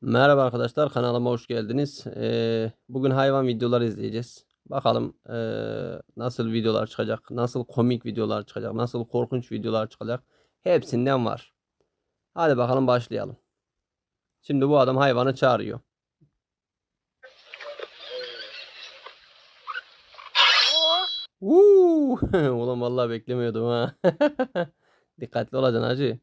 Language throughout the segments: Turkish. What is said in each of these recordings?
Merhaba arkadaşlar kanalıma hoş geldiniz. Ee, bugün hayvan videoları izleyeceğiz. Bakalım ee, nasıl videolar çıkacak, nasıl komik videolar çıkacak, nasıl korkunç videolar çıkacak. Hepsinden var. Hadi bakalım başlayalım. Şimdi bu adam hayvanı çağırıyor. Uuu, ulan vallahi beklemiyordum ha. Dikkatli olacaksın hacı.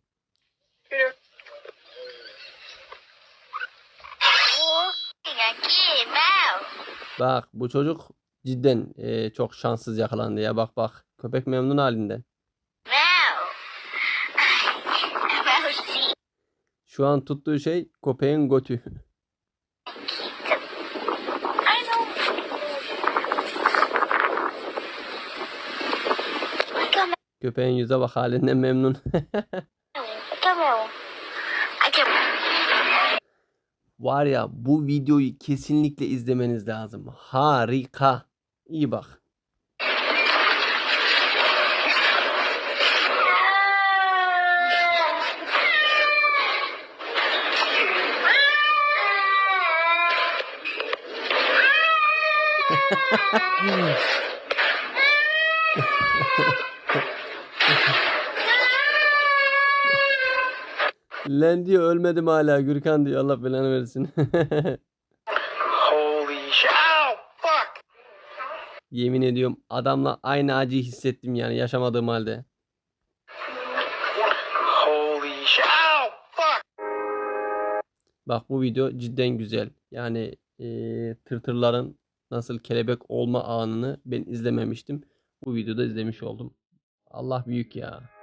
Bak bu çocuk cidden ee, çok şanssız yakalandı ya. Bak bak köpek memnun halinden. Şu an tuttuğu şey köpeğin götü. Köpeğin yüze bak halinden memnun. Var ya bu videoyu kesinlikle izlemeniz lazım. Harika. İyi bak. Lan diyor ölmedim hala Gürkan diyor Allah belanı versin. Holy sh! Ow! Fuck! Yemin ediyorum adamla aynı acıyı hissettim yani yaşamadığım halde. Holy! Fuck! Bak bu video cidden güzel. Yani eee tırtırların nasıl kelebek olma anını ben izlememiştim. Bu videoda izlemiş oldum. Allah büyük ya.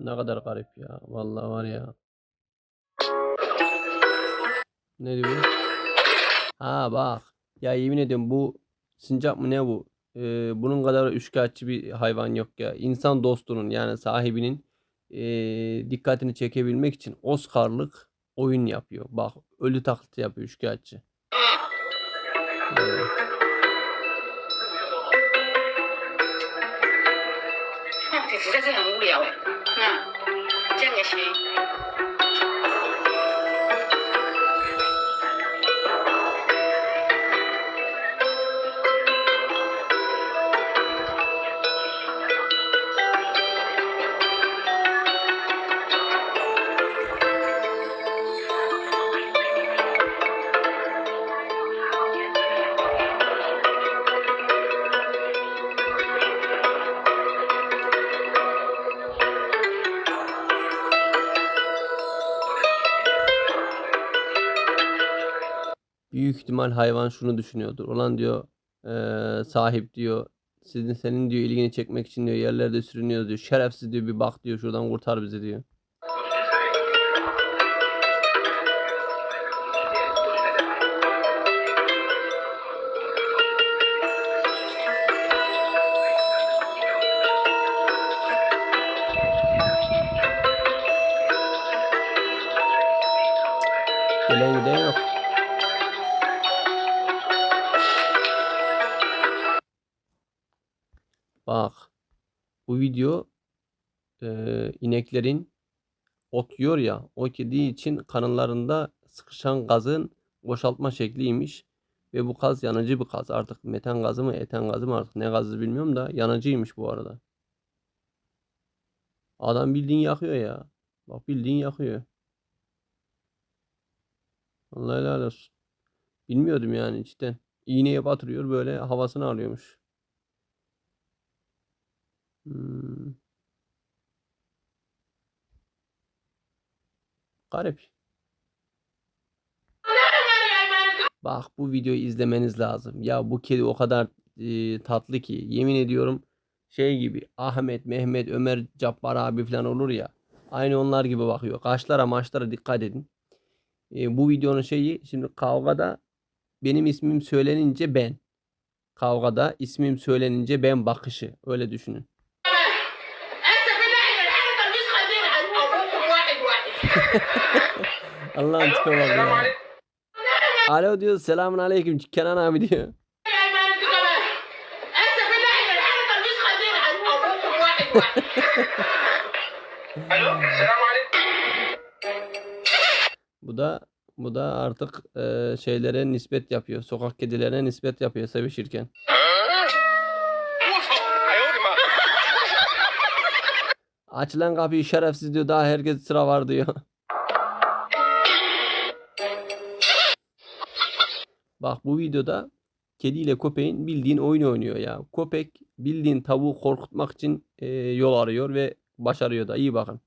Ne kadar garip ya. Vallahi var ya. Ne diyor? Ha bak. Ya yemin ediyorum bu sincap mı ne bu? Ee, bunun kadar üçkağıtçı bir hayvan yok ya. İnsan dostunun yani sahibinin ee, dikkatini çekebilmek için Oscar'lık oyun yapıyor. Bak ölü taklidi yapıyor üçkağıtçı. Ee, Tea. Büyük ihtimal hayvan şunu düşünüyordur. Ulan diyor eee, sahip diyor sizin senin diyor ilgini çekmek için diyor yerlerde sürünüyoruz diyor. Şerefsiz diyor bir bak diyor şuradan kurtar bizi diyor. Gelen giden yok. Bu video eee, ineklerin ot yiyor ya. Ot yediği için kanınlarında sıkışan gazın boşaltma şekliymiş. Ve bu gaz yanıcı bir gaz. Artık metan gazı mı, eten gazı mı artık ne gazı bilmiyorum da yanıcıymış bu arada. Adam bildiğin yakıyor ya. Bak bildiğin yakıyor. Vallahi helal olsun. Bilmiyordum yani cidden. İğneye batırıyor böyle havasını alıyormuş. Hmm. Garip. Bak bu videoyu izlemeniz lazım. Ya bu kedi o kadar e, tatlı ki yemin ediyorum şey gibi Ahmet, Mehmet, Ömer, Cabbar abi falan olur ya. Aynı onlar gibi bakıyor. Kaşlara maçlara dikkat edin. E, bu videonun şeyi şimdi kavgada benim ismim söylenince ben. Kavgada ismim söylenince ben bakışı. Öyle düşünün. Allah'ım tipe ya. Alo diyor selamun aleyküm Kenan abi diyor. Bu da bu da artık e, şeylere nispet yapıyor. Sokak kedilerine nispet yapıyor sevişirken. Aç lan kapıyı şerefsiz diyor. Daha herkes sıra var diyor. Bak bu videoda kediyle köpeğin bildiğin oyun oynuyor ya. Köpek bildiğin tavuğu korkutmak için e, yol arıyor ve başarıyor da. İyi bakın.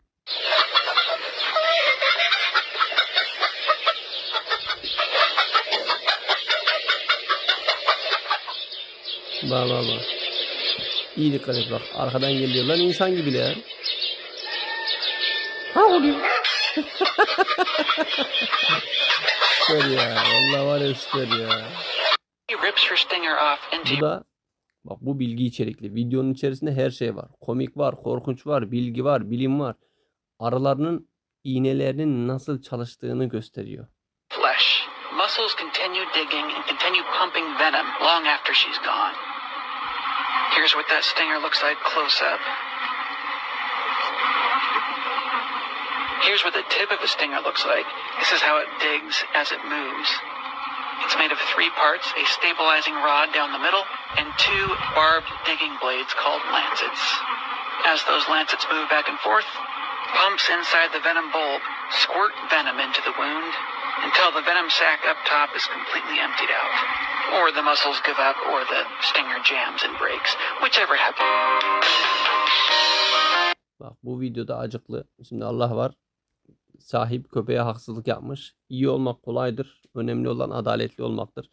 Bak bak bak. İyi dikkat et bak. Arkadan geliyor lan insan gibi ya. Ha oluyor. süper ya. Vallahi var ya süper ya. He rips her stinger off into Bu da bak bu bilgi içerikli. Videonun içerisinde her şey var. Komik var, korkunç var, bilgi var, bilim var. Arılarının iğnelerinin nasıl çalıştığını gösteriyor. flesh. Muscles continue digging and continue pumping venom long after she's gone. Here's what that stinger looks like close up. Here's what the tip of a stinger looks like. This is how it digs as it moves. It's made of three parts, a stabilizing rod down the middle, and two barbed digging blades called lancets. As those lancets move back and forth, pumps inside the venom bulb squirt venom into the wound until the venom sac up top is completely emptied out. Or the muscles give up, or the stinger jams and breaks, whichever happens. Bak bu videoda acıklı. Şimdi Allah var. Sahip köpeğe haksızlık yapmış. İyi olmak kolaydır. Önemli olan adaletli olmaktır.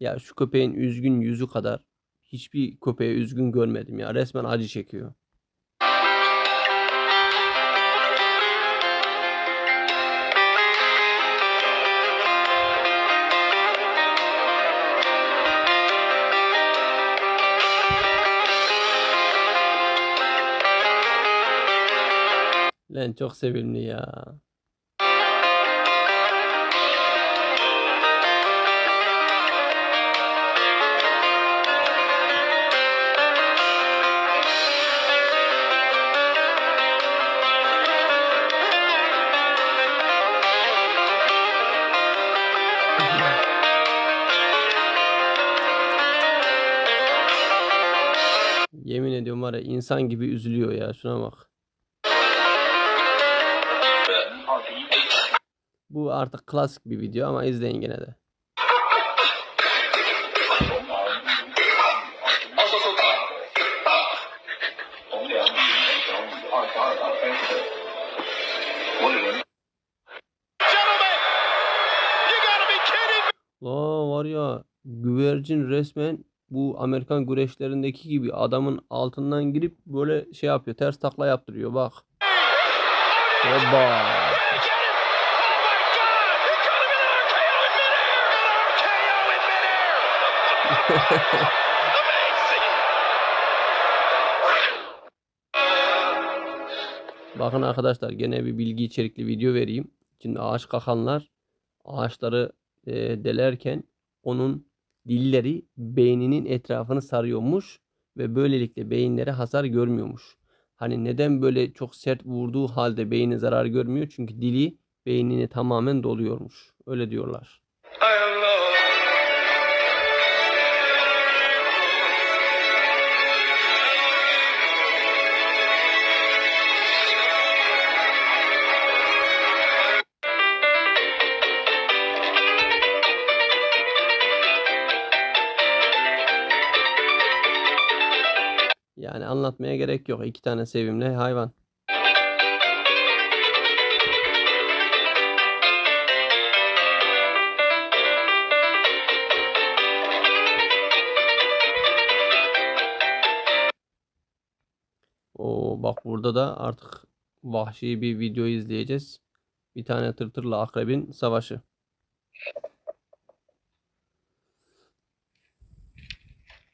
Ya şu köpeğin üzgün yüzü kadar hiçbir köpeğe üzgün görmedim ya. Resmen acı çekiyor. Lan çok sevimli ya. Yemin ediyorum var ya insan gibi üzülüyor ya şuna bak. Bu artık klasik bir video ama izleyin gene de. La var ya güvercin resmen bu Amerikan güreşlerindeki gibi adamın altından girip böyle şey yapıyor. Ters takla yaptırıyor bak. Oba. Bakın arkadaşlar gene bir bilgi içerikli video vereyim. Şimdi ağaç kakanlar ağaçları e, delerken onun dilleri beyninin etrafını sarıyormuş ve böylelikle beyinleri hasar görmüyormuş. Hani neden böyle çok sert vurduğu halde beyni zarar görmüyor? Çünkü dili beynini tamamen doluyormuş. Öyle diyorlar. Hay Yani anlatmaya gerek yok. İki tane sevimli hayvan. Oo bak burada da artık vahşi bir video izleyeceğiz. Bir tane tırtırla akrebin savaşı.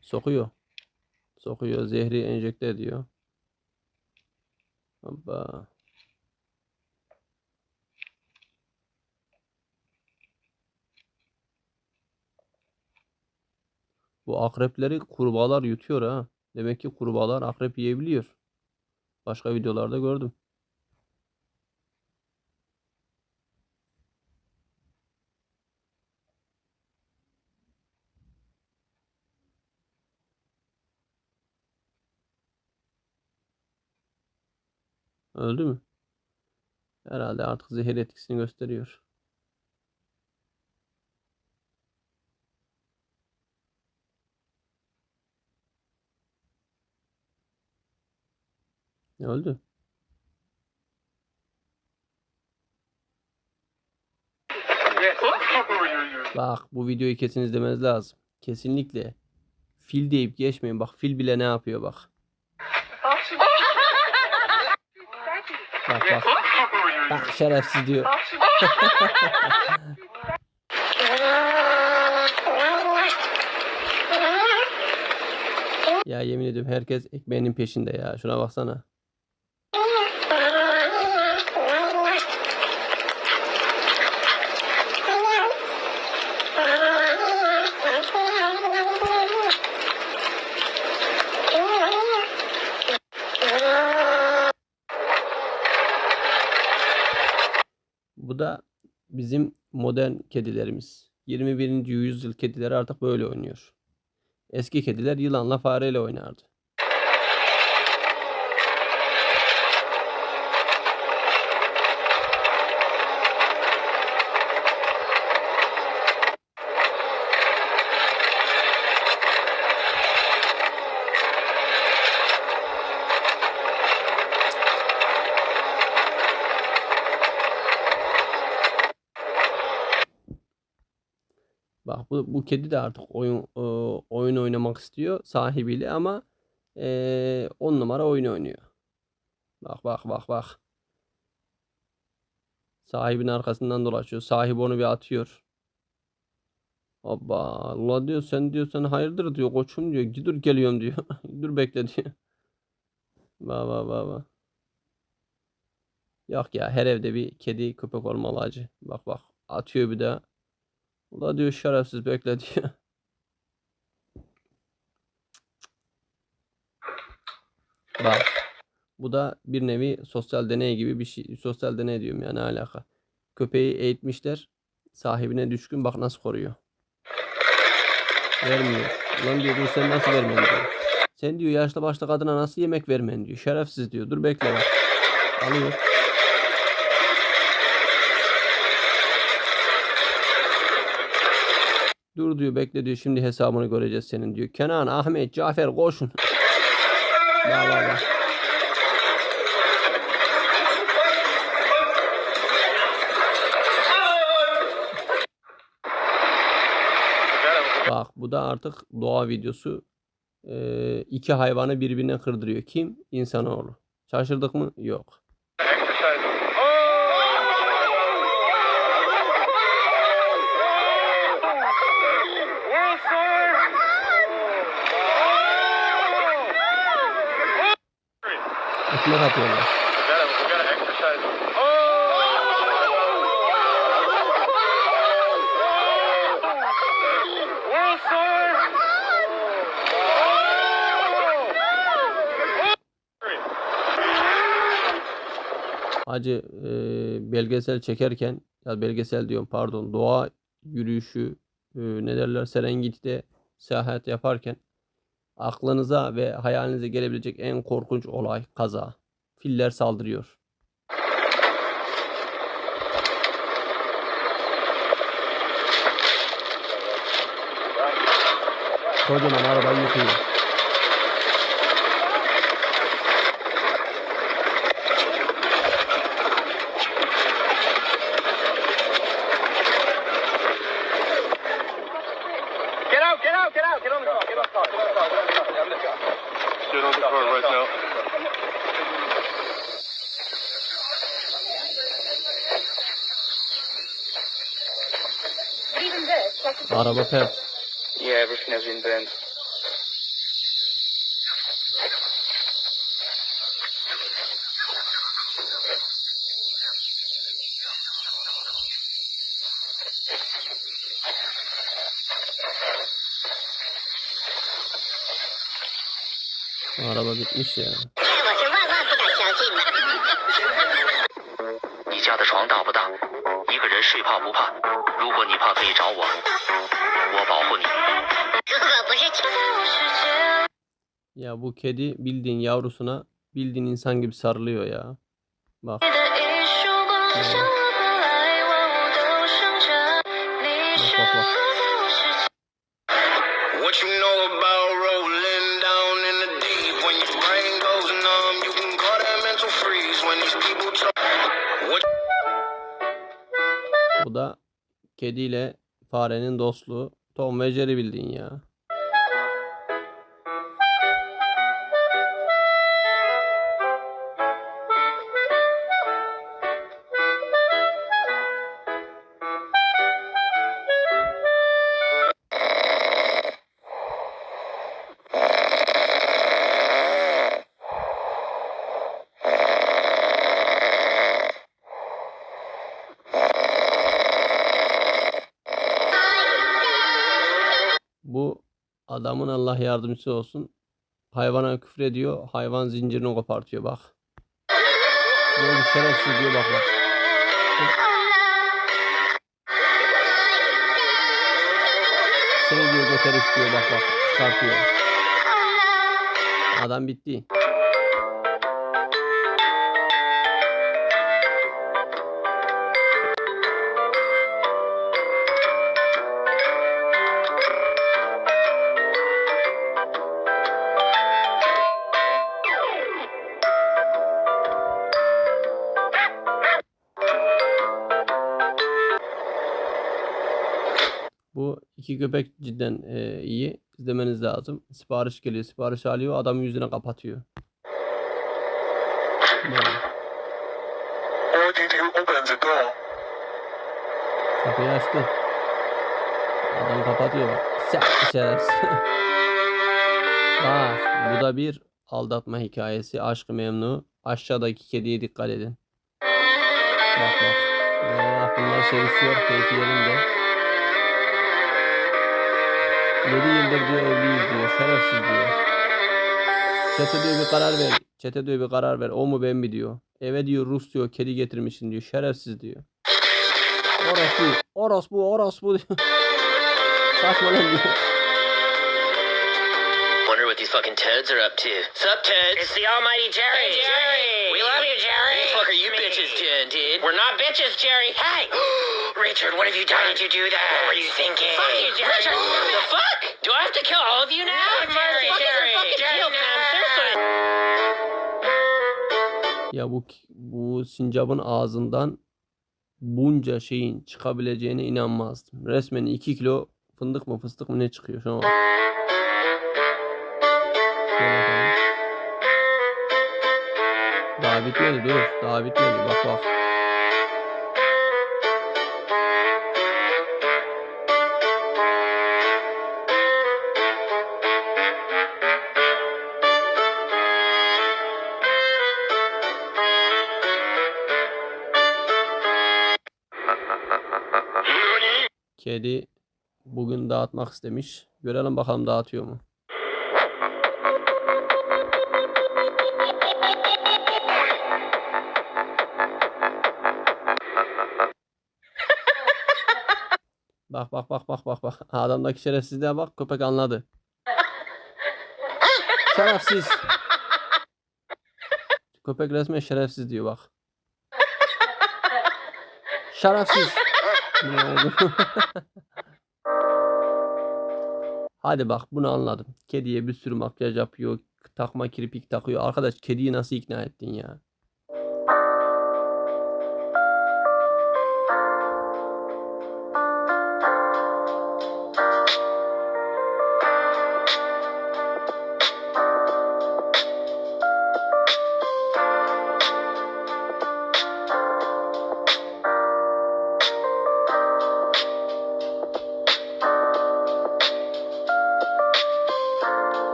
Sokuyor. Sokuyor. Zehri enjekte ediyor. Hoppa. Bu akrepleri kurbağalar yutuyor ha. Demek ki kurbağalar akrep yiyebiliyor. Başka videolarda gördüm. Öldü mü? Herhalde artık zehir etkisini gösteriyor. Öldü? Bak bu videoyu kesin izlemeniz lazım. Kesinlikle. Fil deyip geçmeyin. Bak fil bile ne yapıyor bak. Bak bak. Bak şerefsiz diyor. Ya yemin ediyorum herkes ekmeğinin peşinde ya. Şuna baksana. Da bizim modern kedilerimiz. 21. yüzyıl kedileri artık böyle oynuyor. Eski kediler yılanla fareyle oynardı. Bak bu, kedi de artık oyun e, oyun oynamak istiyor sahibiyle ama e, on numara oyun oynuyor. Bak bak bak bak. Sahibin arkasından dolaşıyor. Sahibi onu bir atıyor. Hoppa Allah diyor sen diyor sen hayırdır diyor koçum diyor. Dur geliyorum diyor. Dur bekle diyor. Bak bak bak bak. Yok ya her evde bir kedi köpek olmalı acı. Bak bak atıyor bir daha. Ula diyor şerefsiz bekle diyor. Bak. Bu da bir nevi sosyal deney gibi bir şey. Sosyal deney diyorum yani alaka. Köpeği eğitmişler. Sahibine düşkün bak nasıl koruyor. Vermiyor. Lan diyor sen nasıl vermen diyor. Sen diyor yaşlı başlı kadına nasıl yemek vermen diyor. Şerefsiz diyor. Dur bekle bak. Alıyor. Dur diyor bekle diyor şimdi hesabını göreceğiz senin diyor. Kenan, Ahmet, Cafer koşun. Bak bak bak. Bak bu da artık doğa videosu. Ee, iki hayvanı birbirine kırdırıyor. Kim? İnsanoğlu. Şaşırdık mı? Yok. Ekmek atıyorlar. Hacı e, belgesel çekerken ya belgesel diyorum pardon doğa yürüyüşü e, ne derler Serengeti'de seyahat yaparken Aklınıza ve hayalinize gelebilecek en korkunç olay kaza. Filler saldırıyor. Kocaman arabayı yıkıyor. Get out, get out, get out, get on the car, get on the car, get on the car. Get on the car right now. Araba pert. Yeah, everything has been bitmiş ya. 我是万万不敢相信的。你家的床大不大？一个人睡怕不怕？如果你怕，可以找我，我保护你。如果不是 Ya bu kedi bildiğin yavrusuna bildiğin insan gibi sarılıyor ya. Bak. Bak bak bak. Bu da kediyle farenin dostluğu. Tom ve Jerry bildiğin ya. Adamın Allah yardımcısı olsun. Hayvana küfür ediyor. Hayvan zincirini kopartıyor bak. Böyle şerefsiz diyor bak bak. Seni diyor göt herif diyor bak bak. Çıkartıyor. Adam bitti. Bu iki köpek cidden e, iyi. İzlemeniz lazım. Sipariş geliyor. Sipariş alıyor. Adamın yüzüne kapatıyor. Böyle. Why did you open the door? Kapıyı açtı. Adam kapatıyor bak. Sen şerefsiz. bak bu da bir aldatma hikayesi. Aşkı memnu. Aşağıdaki kediye dikkat edin. Bak bak. Ya, bunlar sevişiyor. Keyfi yerinde. 7 yıldır diyor evliyiz diyor. Şerefsiz diyor. Çete diyor bir karar ver. Çete diyor bir karar ver. O mu ben mi diyor. Eve diyor Rus diyor. Kedi getirmişsin diyor. Şerefsiz diyor. Orospu. Orospu. Orospu diyor. Saçma lan diyor. Wonder what these fucking Teds are up to. Sup, Teds? It's the almighty Jerry. Hey, Jerry. We love you, Jerry. What the fuck are you bitches doing, dude? We're not bitches, Jerry. Hey! Richard, what have you done? Why did you do that? What were you thinking? Fuck you, Jerry. Richard, the fuck? Do I have to kill all of you now? No, Jerry, Jerry. Jerry, man, seriously. Ya bu bu sincapın ağzından bunca şeyin çıkabileceğine inanmazdım. Resmen 2 kilo fındık mı fıstık mı ne çıkıyor şu an. Daha bitmedi dur. Daha bitmedi. Bak bak. Kedi bugün dağıtmak istemiş. Görelim bakalım dağıtıyor mu? Bak bak bak bak bak bak. Adamdaki şerefsizliğe bak. Köpek anladı. Şerefsiz. Köpek resmen şerefsiz diyor bak. Şerefsiz. Ne? Hadi bak bunu anladım. Kediye bir sürü makyaj yapıyor. Takma kirpik takıyor. Arkadaş kediyi nasıl ikna ettin ya?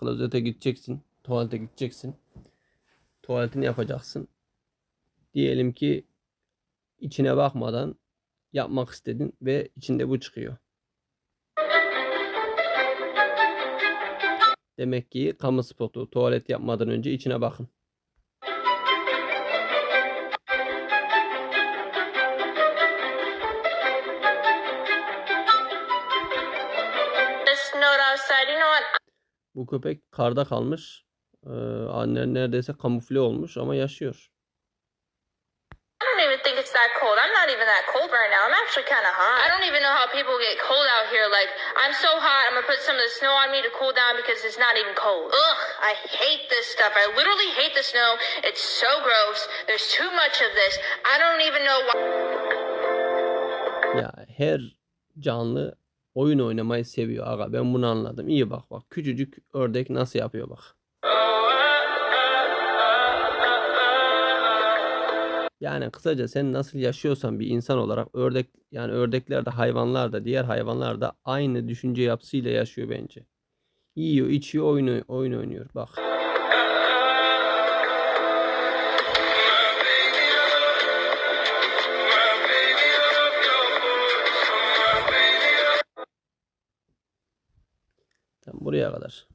Klozete gideceksin. Tuvalete gideceksin. Tuvaletini yapacaksın. Diyelim ki içine bakmadan yapmak istedin ve içinde bu çıkıyor. Demek ki kamu spotu tuvalet yapmadan önce içine bakın. Bu köpek karda kalmış. Ee, anne neredeyse kamufle olmuş ama yaşıyor. I don't even think it's that cold. I'm not even that cold right now. I'm actually kind of hot. I don't even know how people get cold out here. Like, I'm so hot, I'm gonna put some of the snow on me to cool down because it's not even cold. Ugh, I hate this stuff. I literally hate the snow. It's so gross. There's too much of this. I don't even know why. Ya her canlı oyun oynamayı seviyor aga. Ben bunu anladım. İyi bak bak. Küçücük ördek nasıl yapıyor bak. Yani kısaca sen nasıl yaşıyorsan bir insan olarak ördek yani ördekler de hayvanlar da diğer hayvanlar da aynı düşünce yapısıyla yaşıyor bence. Yiyor, içiyor, oyun, oyun oynuyor. Bak. Buraya kadar.